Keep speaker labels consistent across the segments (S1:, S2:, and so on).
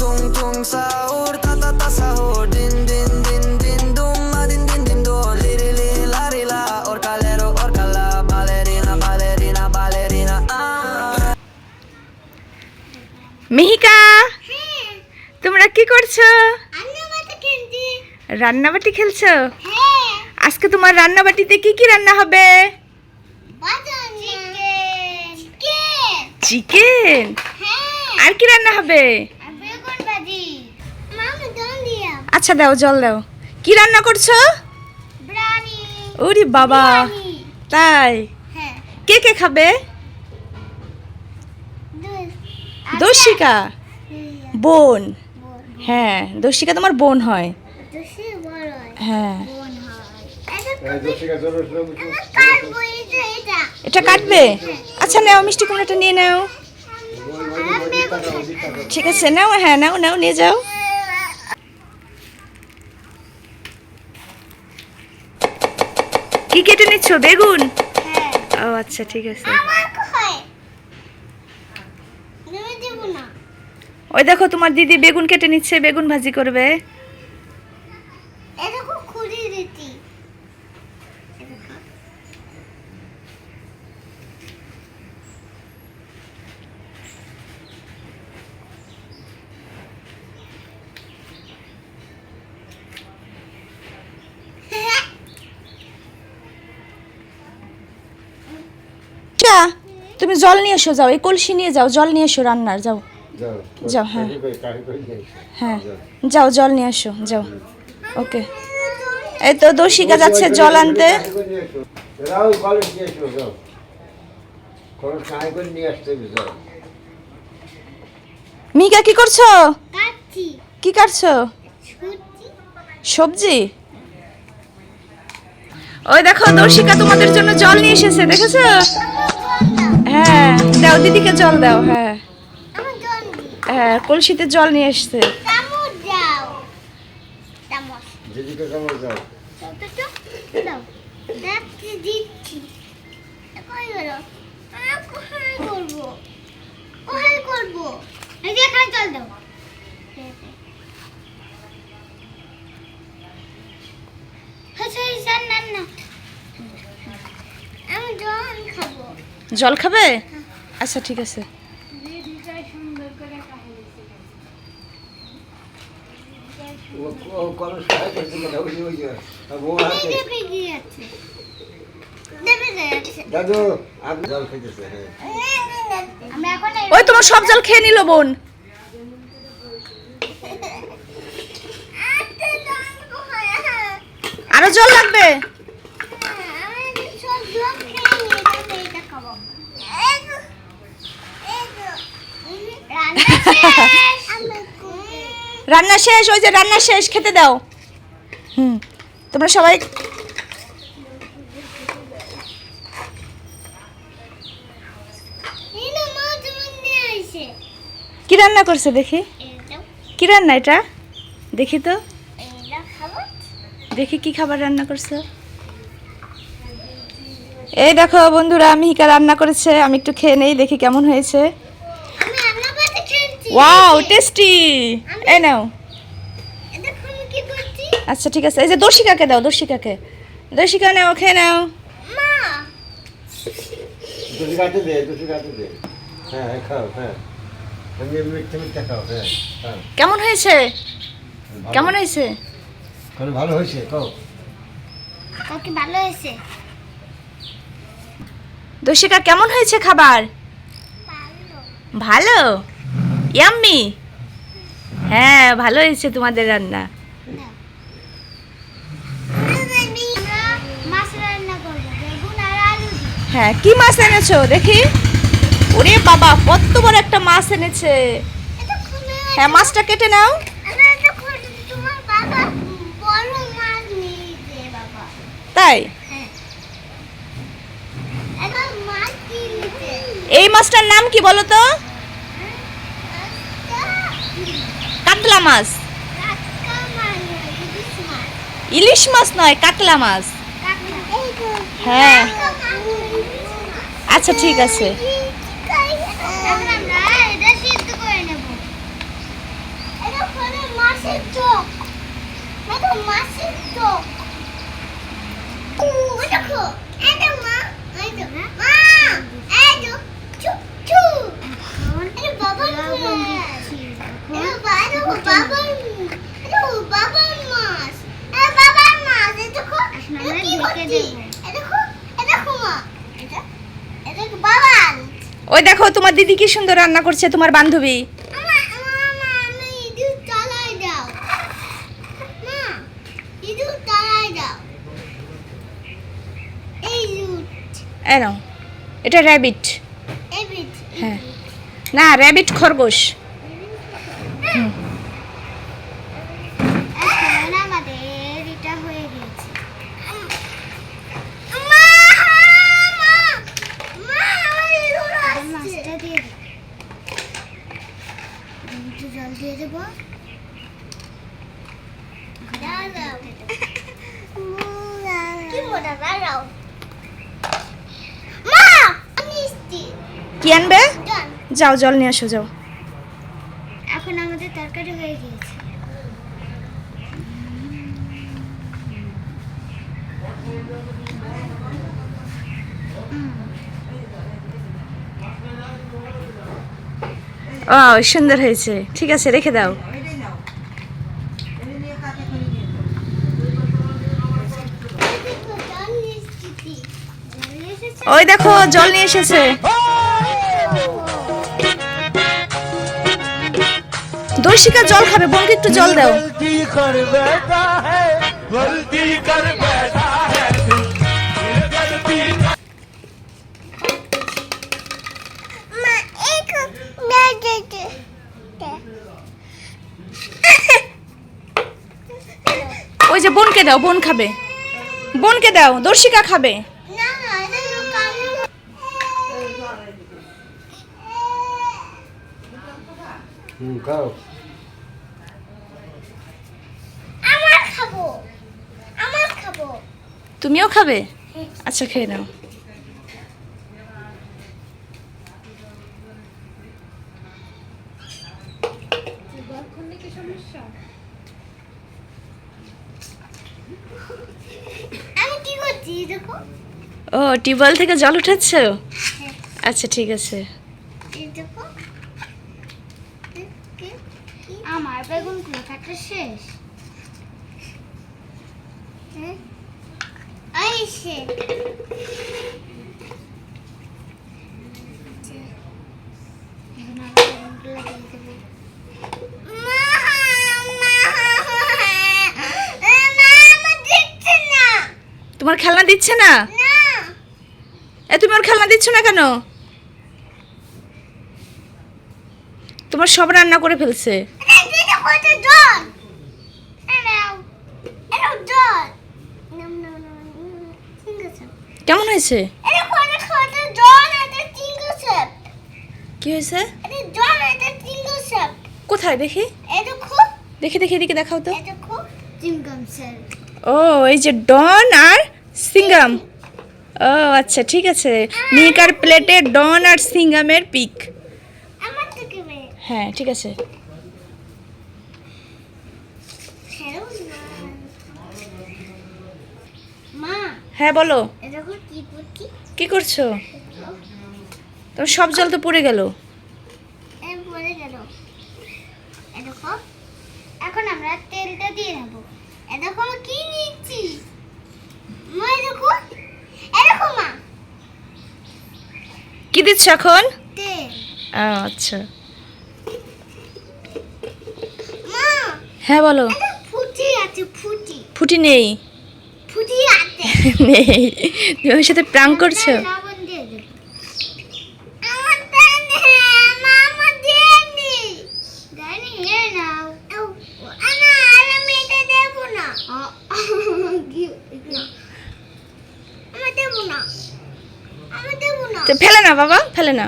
S1: tung tung sahur ta ta ta sahur din din din din dum ma din din din do li li li la li la orcalero orcala ballerina ballerina ballerina ah
S2: Miheeka
S3: হ্যাঁ
S2: তোমরা কি করছ রান্নাবাটি খেলছো
S3: হ্যাঁ
S2: আজকে তোমার রান্নাবাটিতে কি কি রান্না হবে
S3: চিকেন চিকেন
S2: চিকেন
S3: হ্যাঁ
S2: আর কি রান্না হবে
S3: আর বেগুন ভাজি মামা দম দিয়া
S2: আচ্ছা দাও জল দাও। কি রান্না করছ? ওরে বাবা তাই?
S3: হ্যাঁ।
S2: কে কে খাবে? দর্শিকা বোন।
S3: বোন।
S2: হ্যাঁ দর্শিকা তোমার বোন হয়।
S3: হয়।
S2: হ্যাঁ।
S3: এটা। কাটবো এটা এটা।
S2: এটা কাটবে? আচ্ছা নাও মিষ্টি কুমড়াটা নিয়ে নাও। ঠিক আছে নাও হ্যাঁ নাও নাও নিয়ে যাও কি কেটে বেগুন।
S3: হ্যাঁ।
S2: ও আচ্ছা ঠিক আছে। ওই দেখো তোমার দিদি বেগুন কেটে নিচ্ছে বেগুন ভাজি করবে
S3: এটা খুব খুঁড়ি দিতি
S2: আচ্ছা তুমি জল নিয়ে এসো যাও। এই কলসি নিয়ে যাও জল নিয়ে এসো রান্নার যাও।
S4: যাও।
S2: হ্যাঁ। হ্যাঁ। যাও। জল নিয়ে এসো যাও। ওকে। এই তো দর্শিকা যাচ্ছে জল আনতে। মিকা কি করছ? কি কাটছো? সবজি? ওই দেখো দর্শিকা তোমাদের জন্য জল নিয়ে এসেছে দেখেছ? হ্যাঁ দাও দিদিকে জল দাও হ্যাঁ।
S3: আমার জল দি
S2: হ্যাঁ কলসিতে জল নিয়ে এসছে।
S3: করব? করব? এই যে এখানে জল দাও আচ্ছা এই স্যার না না আমি জল খাব
S2: জল খাবে আচ্ছা ঠিক আছে
S4: ও- ও কলস কাঠি করে দিলে দাও, ওই যে- ওই যে। আর বউ হাতে।
S3: দেবে গিয়েছে দেবে গিয়েছে
S4: দাদু আপনি জল খেতেছে হ্যাঁ
S3: আমরা এখন এই-
S2: ওই তোমার সব জল খেয়ে নিল বোন।
S3: আচ্ছা, জল?
S2: আরও জল লাগবে
S3: আমি সব জল খেয়ে নিয়ে তারপরে এটা খাব। এই তো, এই তো। উম, রান্না শেষ।
S2: ওই যে রান্না শেষ, খেতে দাও হুম, তোমরা সবাই। কি রান্না করছে দেখি কি রান্না এটা দেখি তো দেখি কি খাবার রান্না করছ এই দেখো বন্ধুরা, মিহিকা রান্না করেছে, আমি একটু খেয়ে নেই, দেখি কেমন হয়েছে
S3: আমি রান্না করতে খেলছি।
S2: ওয়াও টেস্টি এই নাও? আচ্ছা ঠিক আছে। এই যে দর্শিকাকে দাও দর্শিকাকে। দর্শিকা নাও খেয়ে নাও।
S4: দে হ্যাঁ হ্যাঁ, হ্যাঁ। হ্যাঁ হ্যাঁ।
S2: কেমন হয়েছে? কেমন হয়েছে?
S4: ভালো হয়েছে কও
S3: ভালো হয়েছে?
S2: দর্শিকা কেমন হয়েছে খাবার? ভালো? ইয়াম্মি হ্যাঁ ভালো হয়েছে তোমাদের রান্না। হ্যাঁ কি মাছ এনেছো দেখি? ওরে বাবা, কত বড় একটা মাছ এনেছে। হ্যাঁ মাছটা কেটে নাও। তাই? এই মাছটার নাম কি বলো তো? কাতলা মাছ?
S3: ইলিশ মাছ
S2: নয় কাতলা মাছ। হ্যাঁ। আচ্ছা ঠিক আছে।
S3: মাছের চোখ। দেখো মাছের চোখ ও দেখো এটা মা এই তো মা এই তো চু চু এটা বাবার মাছ এটা বাবা বাবার এটা বাবার মাছ এটা বাবার মাছ এটা দেখো এটা কি করছি এটা দেখো এটা দেখো মা এটা এটা বাবার
S2: ওই দেখো তোমার দিদি কি সুন্দর রান্না করছে তোমার বান্ধবী।
S3: এই
S2: এই এটা র্যাবিট হ্যাঁ। না র্যাবিট খরগোশ
S3: এখন আমাদের এটা হয়ে গেছে মা মা মা আমার ইঁদুর আসছে মাছটা দিয়ে একটু জল দিয়ে দেবো। কি
S2: আনবে? যাও জল নিয়ে আসো যাও।
S3: এখন আমাদের তরকারি হয়ে গিয়েছে।
S2: ও সুন্দর হয়েছে। ঠিক আছে, রেখে দাও। ওই দেখো, জল নিয়ে এসেছে। দর্শিকা জল খাবে, বোনকে একটু জল দাও। যে বোনকে দাও বোন খাবে। বোনকে দাও দর্শিকা খাবে। তুমিও খাবে? আচ্ছা খেয়ে নাও
S3: আমি কি করছি দেখো
S2: ও টিউবওয়েল থেকে জল উঠাচ্ছ আচ্ছা ঠিক আছে।
S3: এই দেখো আমার বেগুন কাটা শেষ। হ্যাঁ। এই সে এখন আমি বেগুনগুলো দিয়ে দেবো। মা, মা, মা, আমার দিচ্ছে না।
S2: তোমার খেলনা দিচ্ছে না? এ তুমি ওর খেলনা দিচ্ছ না কেন? তোমার সব রান্না করে ফেলছে। কেমন হয়েছে? কি হয়েছে? কোথায়? দেখি। দেখি দেখি এদিকে দেখাও তো। ও এই যে ডন আর সিঙ্গাম। ও আচ্ছা ঠিক আছে। মিকার প্লেটে ডন আর সিঙ্গামের পিক। হ্যাঁ ঠিক আছে।
S3: মা।
S2: হ্যাঁ বলো।
S3: কি করছ?
S2: তোমার সব জল তো পড়ে গেল।
S3: এখন আমরা তেলটা দিয়ে নেব এরকম কি নিচ্ছি মা দেখো এরকম মা
S2: কি দিচ্ছ এখন? আচ্ছা। হ্যাঁ বলো।
S3: ফুটি
S2: নেই।
S3: ফুটি
S2: নেই। তুমি সাথে প্রাং করছ
S3: লবণ দিয়ে দেবো আমার দেয়নি মা আমার দেয়নি দেয়নি এ নাও আনা আর আমি এটা দেবো না আমি দেবো না আমি দেবো না
S2: তো, ফেলে না, বাবা, ফেলে না।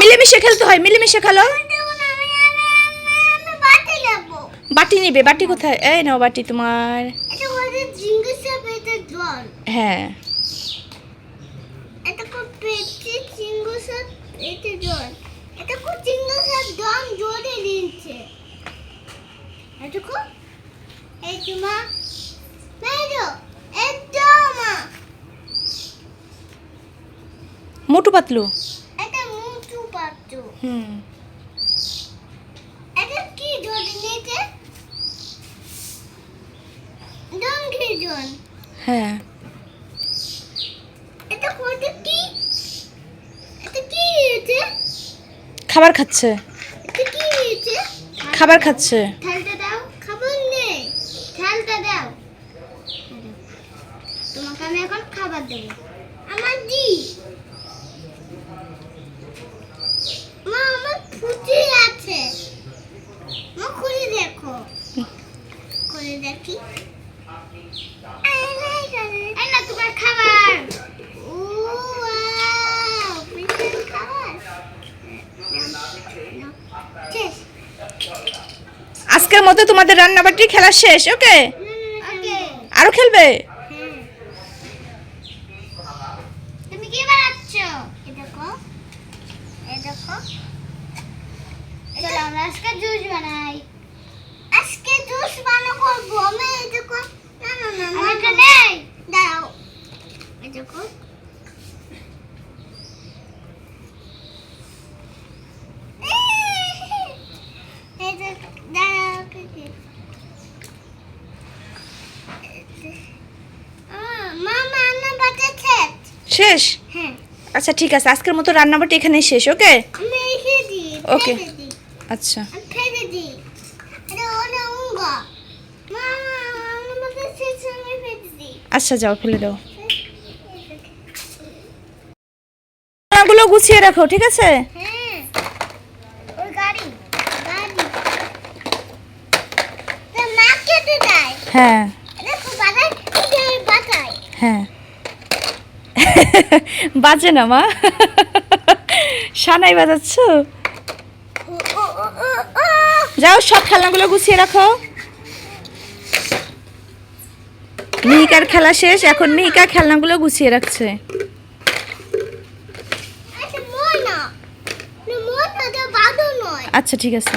S2: মিলেমিশে খেলতে হয়, মিলেমিশে খেলো।
S3: বাটি নেব,
S2: বাটি কোথায়? এই নাও বাটি তোমার। হ্যাঁ।
S3: এটা খুব পেয়েছি চিঙ্গুসে পেতে জল এটা খুব চিঙ্গুসে দম জোরে দিচ্ছে এটা খুব মা মেজো একদম মা
S2: মোটু পাতলু?
S3: এটা মুটু পাটু
S2: হুম।
S3: এটা কি জন নিতে জন কি জন।
S2: হ্যাঁ।
S3: এটা কোনটা কি? এটা কি এটা
S2: খাবার খাচ্ছে।
S3: এটা কি এটা
S2: খাবার খাচ্ছে।
S3: থালটা দাও। খাবার নেই। থালটা দাও। তোমাকে আমি এখন খাবার দেবো আমার দি মা আমার ফুটি আছে মা খুলে দেখো খুলে দেখি এই না তোমার খাবার ও ওয়াও বিশাল খাবার নাও, নাও। শেষ
S2: আজকের মতো তোমাদের রান্নাবাটি খেলা শেষ ওকে? আরও খেলবে।
S3: তুমি কি বানাচ্ছ? এ দেখো এ দেখো। চলো আমরা আজকে জুস বানাই। জুস করব। আমি না না না না এটা নেই। দাও
S2: শেষ?
S3: হ্যাঁ।
S2: আচ্ছা ঠিক আছে। আজকের মতো রান্নাবাটি এখানেই শেষ ওকে?
S3: দিই
S2: আচ্ছা
S3: আমি ফেলে দিই এটা ওটা উঙ্গা মামা আমার বাচ্চা ছেট আমি ফেলে দিই
S2: আচ্ছা যাও ফেলে দাও। রান্নাগুলো গুছিয়ে রাখো ঠিক আছে?
S3: হ্যাঁ।
S2: হ্যাঁ। হ্যাঁ। বাজে না মা? সানাই বাজাচ্ছ? যাও সব খেলনাগুলো গুছিয়ে রাখো। মিহিকার খেলা শেষ এখন মিহিকা খেলনাগুলো গুছিয়ে রাখছে।
S3: আচ্ছা
S2: আচ্ছা ঠিক আছে।